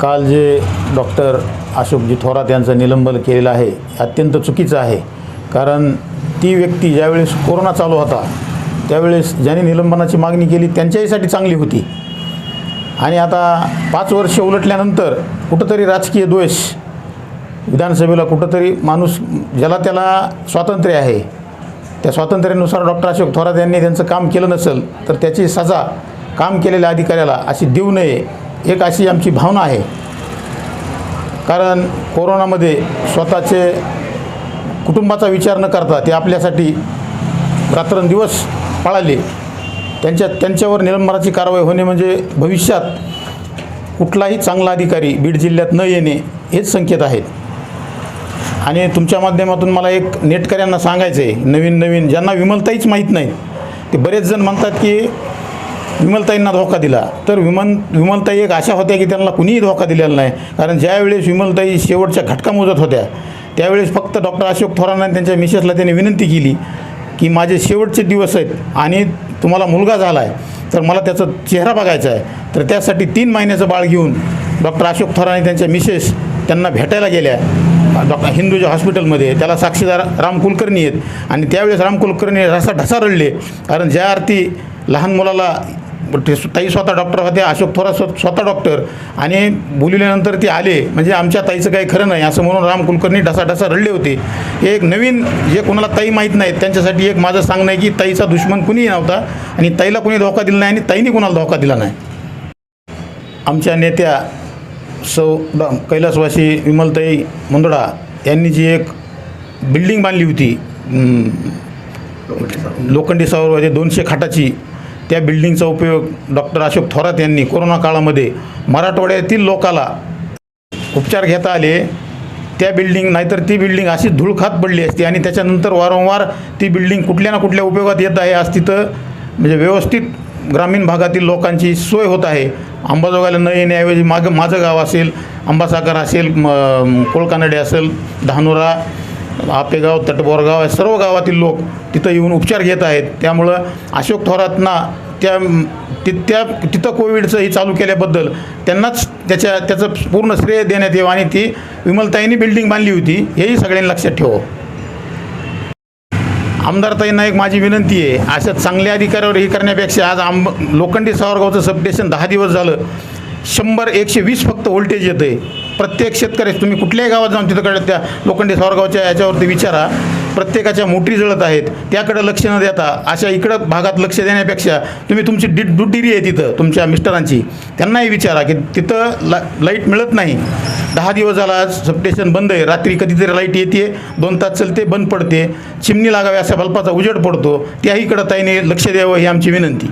काल जे डॉक्टर अशोकजी थोरात यांचं निलंबन केलेलं आहे अत्यंत चुकीचं आहे. कारण ती व्यक्ती ज्यावेळेस कोरोना चालू होता त्यावेळेस ज्यांनी निलंबनाची मागणी केली त्यांच्याहीसाठी चांगली होती. आणि आता पाच वर्ष उलटल्यानंतर कुठंतरी राजकीय द्वेष विधानसभेला कुठंतरी माणूस ज्याला त्याला स्वातंत्र्य आहे त्या स्वातंत्र्यानुसार डॉक्टर अशोक थोरात यांनी त्यांचं काम केलं नसेल तर त्याची सजा काम केलेल्या अधिकाऱ्याला अशी देऊ नये एक अशी आमची भावना आहे. कारण कोरोनामध्ये स्वतःचे कुटुंबाचा विचार न करता ते आपल्यासाठी रात्रंदिवस पळाले. त्यांच्या त्यांच्यावर निलंबनाची कारवाई होणे म्हणजे भविष्यात कुठलाही चांगला अधिकारी बीड जिल्ह्यात न येणे हेच संकेत आहेत. आणि तुमच्या माध्यमातून मला एक नेटकऱ्यांना सांगायचं आहे नवीन नवीन ज्यांना विमलताहीच माहीत नाही ते बरेच जण म्हणतात की विमलताईंना धोका दिला. तर विमल विमलताई एक अशा होत्या की त्यांना कुणीही धोका दिलेला नाही. कारण ज्यावेळेस विमलताई शेवटच्या घटका मोजत होत्या त्यावेळेस फक्त डॉक्टर अशोक थोरांना त्यांच्या मिसेसला त्यांनी विनंती केली की माझे शेवटचे दिवस आहेत आणि तुम्हाला मुलगा झाला आहे तर मला त्याचा चेहरा बघायचा आहे. तर त्यासाठी तीन महिन्याचं बाळ घेऊन डॉक्टर अशोक थोरात त्यांच्या मिसेस त्यांना भेटायला गेल्या. डॉक्टर हिंदूच्या हॉस्पिटलमध्ये त्याला साक्षीदार राम कुलकर्णी आहेत. आणि त्यावेळेस राम कुलकर्णी असा ढसा रडले. कारण ज्या अर्थी लहान मुलाला ताई स्वतः डॉक्टर होते अशोक थोरात स्व स्वतः डॉक्टर. आणि बोलिल्यानंतर ते आले. म्हणजे आमच्या ताईचं काही खरं नाही असं म्हणून राम कुलकर्णी ढसा ढसा रडले होते. हे एक नवीन जे कोणाला ताई माहीत नाहीत त्यांच्यासाठी एक माझं सांगणं आहे की ताईचा दुश्मन कुणीही नव्हता आणि ताईला कुणी धोका दिला नाही आणि ताईने कुणाला धोका दिला नाही. आमच्या नेत्या सौ दा कैलासवासी विमलताई मुंदडा यांनी जी एक बिल्डिंग बांधली होती लोखंडी सौरवाचे दोनशे खाटाची त्या बिल्डिंगचा उपयोग डॉक्टर अशोक थोरात यांनी कोरोना काळामध्ये मराठवाड्यातील लोकाला उपचार घेता आले. त्या बिल्डिंग नाहीतर ती बिल्डिंग अशी धूळखात पडली असती आणि त्याच्यानंतर वारंवार ती बिल्डिंग कुठल्या ना कुठल्या उपयोगात येत आहे आज तिथं म्हणजे व्यवस्थित ग्रामीण भागातील लोकांची सोय होत आहे. अंबाजोगाईला न येण्याऐवजी मागं माझं गाव असेल अंबासागर असेल म- कोळकानडे असेल धानोरा आपेगाव तटबोरगाव या सर्व गावातील लोक तिथं येऊन उपचार घेत आहेत. त्यामुळं अशोक थोरातना त्या ति त्या तिथं कोविडचं हे चालू केल्याबद्दल त्यांनाच त्याच्या त्याचं पूर्ण श्रेय देण्यात यावं आणि ती विमलताईंनी बिल्डिंग बांधली होती. हेही सगळ्यांनी लक्षात ठेवावं. आमदारताईंना एक माझी विनंती आहे अशा चांगल्या अधिकाऱ्यावर हे करण्यापेक्षा आज आंब लोखंडी सावरगावचं सबस्टेशन दहा दिवस झालं. शंभर एकशे वीस फक्त व्होल्टेज येतं आहे प्रत्येक शेतकऱ्यास तुम्ही कुठल्याही गावात जाऊन तिथं त्या लोखंडी सावरगावच्या याच्यावरती विचारा. प्रत्येकाच्या मोटरी जळत आहेत. त्याकडे लक्ष न देता अशा इकडं भागात लक्ष देण्यापेक्षा तुम्ही तुमची डि ड्युटी आहे तिथं तुमच्या मिस्टरांची. त्यांनाही विचारा की तिथं ला लाइट मिळत नाही. दहा दिवस झाला आज सबस्टेशन बंद आहे. रात्री कधीतरी लाइट येते दोन तास चलते बंद पडते. चिमणी लागावी असा बल्पाचा उजेड पडतो. त्याहीकडं ताईने लक्ष द्यावं ही आमची विनंती.